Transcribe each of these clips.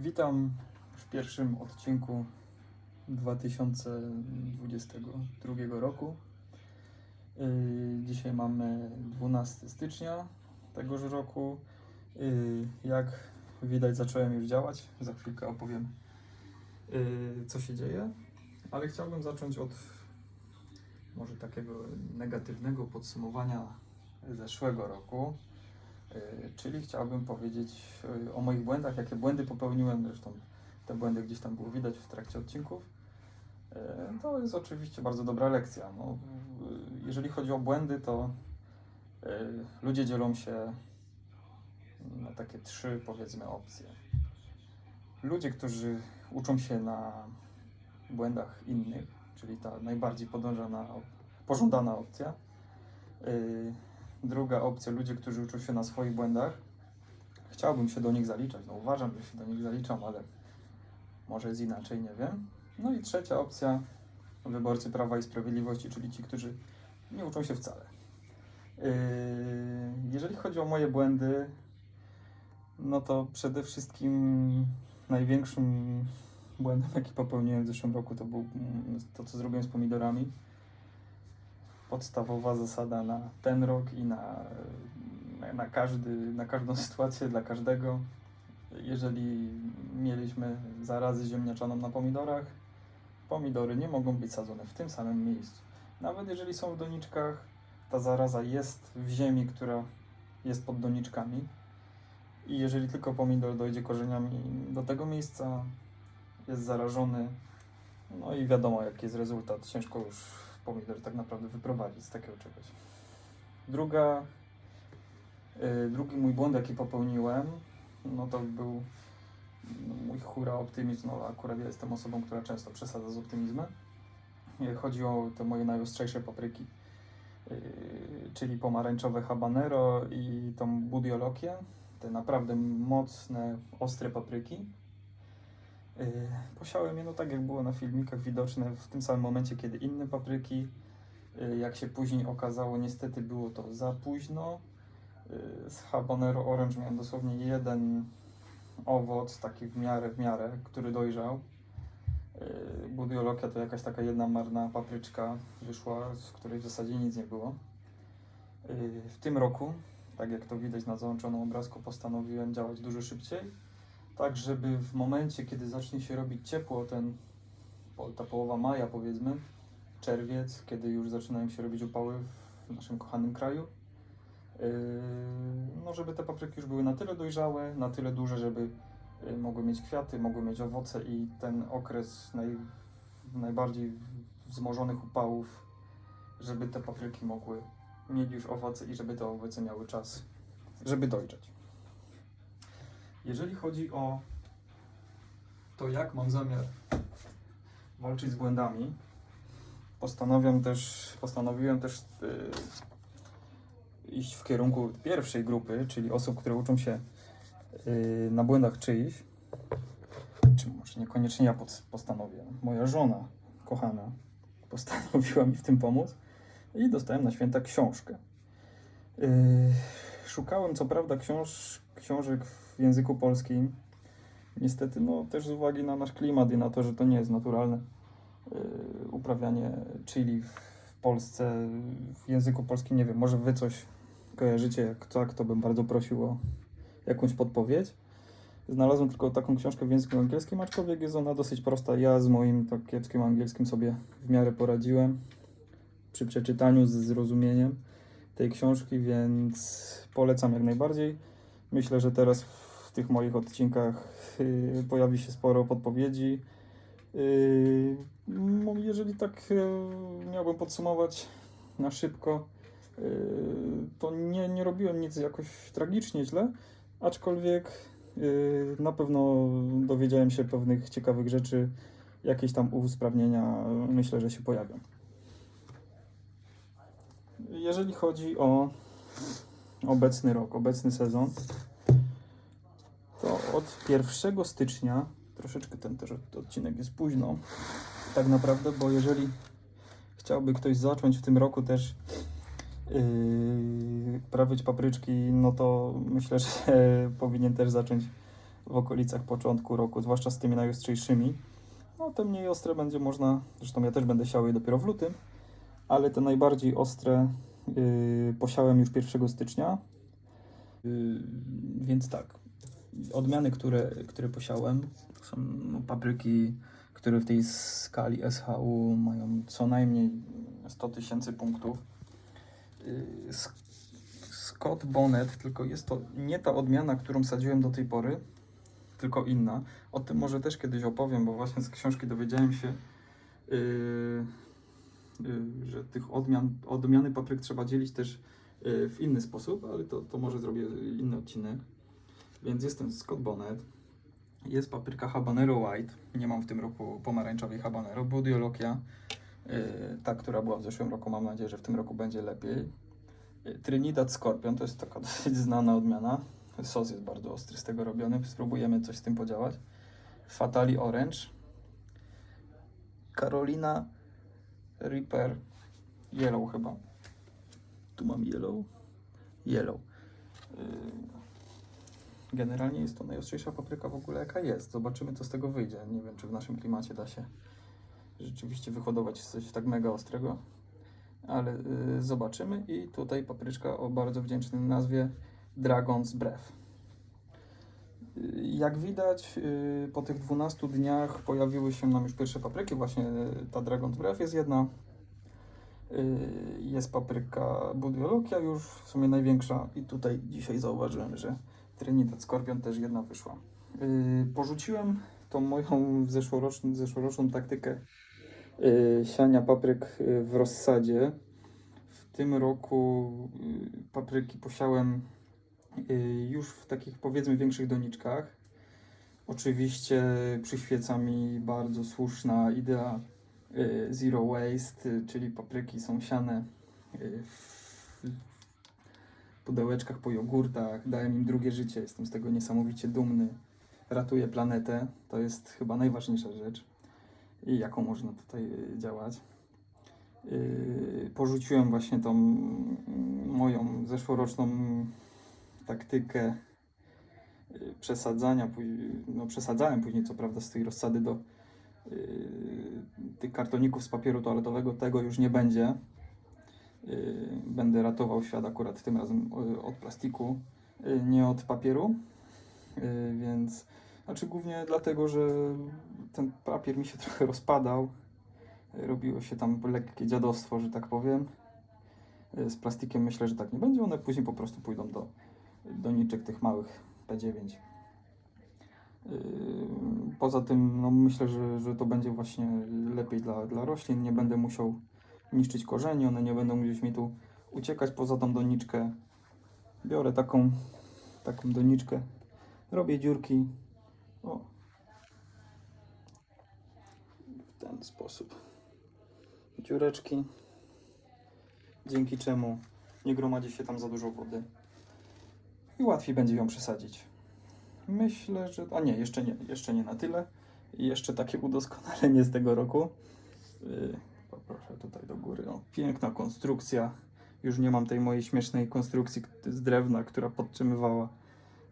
Witam w pierwszym odcinku 2022 roku. Yy, Dzisiaj mamy 12 stycznia tegoż roku. Yy, Jak widać, zacząłem już działać. Za chwilkę opowiem, yy, co się dzieje, ale chciałbym zacząć od może takiego negatywnego podsumowania zeszłego roku. Yy, Czyli chciałbym powiedzieć yy, o moich błędach, jakie błędy popełniłem. Zresztą te błędy gdzieś tam było widać w trakcie odcinków. Yy, To jest oczywiście bardzo dobra lekcja. No, jeżeli chodzi o błędy, to ludzie dzielą się na takie trzy, powiedzmy, opcje. Ludzie, którzy uczą się na błędach innych, czyli ta najbardziej podążana, pożądana opcja. Druga opcja, ludzie, którzy uczą się na swoich błędach. Chciałbym się do nich zaliczać. No uważam, że się do nich zaliczam, ale może jest inaczej, nie wiem. No i trzecia opcja, wyborcy Prawa i Sprawiedliwości, czyli ci, którzy nie uczą się wcale. Yy, Jeżeli chodzi o moje błędy, no to przede wszystkim największym błędem, jaki popełniłem w zeszłym roku, to był to, co zrobiłem z pomidorami podstawowa zasada na ten rok i na, na, każdy, na każdą sytuację dla każdego. Jeżeli mieliśmy zarazę ziemniaczaną na pomidorach, pomidory nie mogą być sadzone w tym samym miejscu. Nawet jeżeli są w doniczkach, ta zaraza jest w ziemi, która jest pod doniczkami. I jeżeli tylko pomidor dojdzie korzeniami do tego miejsca, jest zarażony, no i wiadomo jaki jest rezultat. Ciężko już pomidor tak naprawdę wyprowadzić z takiego czegoś. Druga, y, drugi mój błąd, jaki popełniłem, no to był no, mój hura optymizm. No akurat ja jestem osobą, która często przesadza z optymizmem. Y, Chodzi o te moje najostrzejsze papryki, y, czyli pomarańczowe habanero i tą budiolokię. Te naprawdę mocne, ostre papryki. Yy, Posiałem je no tak jak było na filmikach widoczne w tym samym momencie, kiedy inne papryki. Yy, Jak się później okazało, niestety było to za późno. Yy, Z habanero orange miałem dosłownie jeden owoc, taki w miarę, w miarę, który dojrzał. Budiolokia to jakaś taka jedna marna papryczka wyszła, z której w zasadzie nic nie było. W tym roku, tak jak to widać na załączonym obrazku, postanowiłem działać dużo szybciej tak żeby w momencie, kiedy zacznie się robić ciepło, ten, ta połowa maja powiedzmy, czerwiec, kiedy już zaczynają się robić upały w naszym kochanym kraju, yy, no żeby te papryki już były na tyle dojrzałe, na tyle duże, żeby yy, mogły mieć kwiaty, mogły mieć owoce i ten okres naj, najbardziej wzmożonych upałów, żeby te papryki mogły mieć już owoce i żeby te owoce miały czas, żeby dojrzeć. Jeżeli chodzi o to, jak mam zamiar walczyć z błędami, postanawiam też, postanowiłem też yy, iść w kierunku pierwszej grupy, czyli osób, które uczą się yy, na błędach czyichś. Czy może niekoniecznie ja pod- postanowię. Moja żona, kochana, postanowiła mi w tym pomóc i dostałem na święta książkę. Yy, szukałem co prawda książ, książek w języku polskim. Niestety, no też z uwagi na nasz klimat i na to, że to nie jest naturalne yy, uprawianie chili w Polsce w języku polskim. Nie wiem, może wy coś kojarzycie, jak tak, to bym bardzo prosił o jakąś podpowiedź. Znalazłem tylko taką książkę w języku angielskim, aczkolwiek jest ona dosyć prosta. Ja z moim tak kiepskim angielskim sobie w miarę poradziłem przy przeczytaniu z zrozumieniem tej książki, więc polecam jak najbardziej. Myślę, że teraz w tych moich odcinkach yy, pojawi się sporo podpowiedzi. No, jeżeli tak yy, miałbym podsumować na szybko, to nie, nie robiłem nic jakoś tragicznie źle, aczkolwiek na pewno dowiedziałem się pewnych ciekawych rzeczy, jakieś tam usprawnienia myślę, że się pojawią. Jeżeli chodzi o obecny rok, obecny sezon, to od 1 stycznia, troszeczkę ten też od- odcinek jest późno, tak naprawdę, bo jeżeli chciałby ktoś zacząć w tym roku też yy, prawić papryczki, no to myślę, że powinien też zacząć w okolicach początku roku, zwłaszcza z tymi najostrzejszymi. No te mniej ostre będzie można, zresztą ja też będę siał je dopiero w lutym, ale te najbardziej ostre posiałem już 1 stycznia. Yy, więc tak, odmiany, które, które posiałem, to są no, papryki, które w tej skali SHU mają co najmniej 100 tysięcy punktów. Yy, Scott Bonnet, tylko jest to nie ta odmiana, którą sadziłem do tej pory, tylko inna. O tym może też kiedyś opowiem, bo właśnie z książki dowiedziałem się, yy, yy, że tych odmian, odmiany papryk trzeba dzielić też yy, w inny sposób, ale to, to może zrobię inny odcinek. Więc jest ten Scott Bonnet, jest papryka habanero white, nie mam w tym roku pomarańczowej habanero, budiologia, yy, ta, która była w zeszłym roku, mam nadzieję, że w tym roku będzie lepiej. Trinidad Scorpion, to jest taka dosyć znana odmiana, sos jest bardzo ostry z tego robiony, spróbujemy coś z tym podziałać. Fatali Orange, Carolina Reaper Yellow chyba. Tu mam Yellow. Yellow. Yy, Generalnie jest to najostrzejsza papryka w ogóle jaka jest. Zobaczymy co z tego wyjdzie. Nie wiem czy w naszym klimacie da się rzeczywiście wyhodować coś tak mega ostrego. Ale yy, zobaczymy i tutaj papryczka o bardzo wdzięcznej nazwie Dragon's Breath. Jak widać, yy, po tych 12 dniach pojawiły się nam już pierwsze papryki. Właśnie yy, ta Dragon's Breath jest jedna. Yy, Jest papryka Budiologia już w sumie największa. I tutaj dzisiaj zauważyłem, że Trinidad Scorpion też jedna wyszła. Porzuciłem tą moją zeszłoroczną, zeszłoroczną taktykę siania papryk w rozsadzie. W tym roku papryki posiałem już w takich powiedzmy większych doniczkach. Oczywiście przyświeca mi bardzo słuszna idea yy, zero waste, yy, czyli papryki są siane w pudełeczkach po jogurtach, dałem im drugie życie, jestem z tego niesamowicie dumny. Ratuję planetę, to jest chyba najważniejsza rzecz, i jaką można tutaj działać. Porzuciłem właśnie tą mm, moją zeszłoroczną taktykę yy, przesadzania, no przesadzałem później co prawda z tej rozsady do yy, tych kartoników z papieru toaletowego, tego już nie będzie. Yy, Będę ratował świat akurat tym razem od plastiku, nie od papieru, więc znaczy głównie dlatego, że ten papier mi się trochę rozpadał, robiło się tam lekkie dziadostwo, że tak powiem. Z plastikiem myślę, że tak nie będzie, one później po prostu pójdą do doniczek tych małych P9. Yy, Poza tym no myślę, że, że to będzie właśnie lepiej dla, dla roślin. Nie będę musiał niszczyć korzeni, one nie będą gdzieś mi tu uciekać poza tą doniczkę. Biorę taką, taką doniczkę, robię dziurki. O. W ten sposób. Dziureczki. Dzięki czemu nie gromadzi się tam za dużo wody. I łatwiej będzie ją przesadzić. Myślę, że. A nie, jeszcze nie, jeszcze nie na tyle. I jeszcze takie udoskonalenie z tego roku. Yy, poproszę tutaj do góry. O, piękna konstrukcja. Już nie mam tej mojej śmiesznej konstrukcji z drewna, która podtrzymywała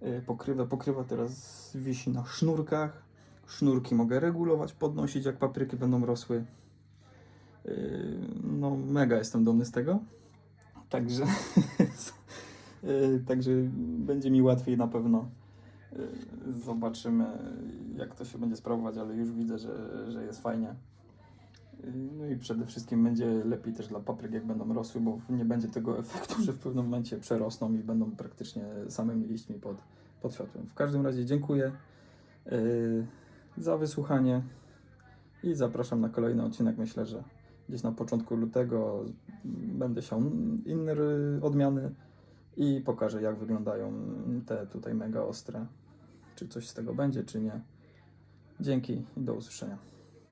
yy, pokrywę. Pokrywa teraz wisi na sznurkach. Sznurki mogę regulować, podnosić, jak papryki będą rosły. Yy, No, mega jestem dumny z tego. Także, także będzie mi łatwiej na pewno. Yy, Zobaczymy, jak to się będzie sprawować, ale już widzę, że, że jest fajnie. Yy, No i przede wszystkim będzie lepiej też dla papryk, jak będą rosły, bo nie będzie tego efektu, że w pewnym momencie przerosną i będą praktycznie samymi liśćmi pod, pod światłem. W każdym razie dziękuję za wysłuchanie i zapraszam na kolejny odcinek. Myślę, że gdzieś na początku lutego będę siał inne odmiany i pokażę, jak wyglądają te tutaj mega ostre. Czy coś z tego będzie, czy nie. Dzięki i do usłyszenia.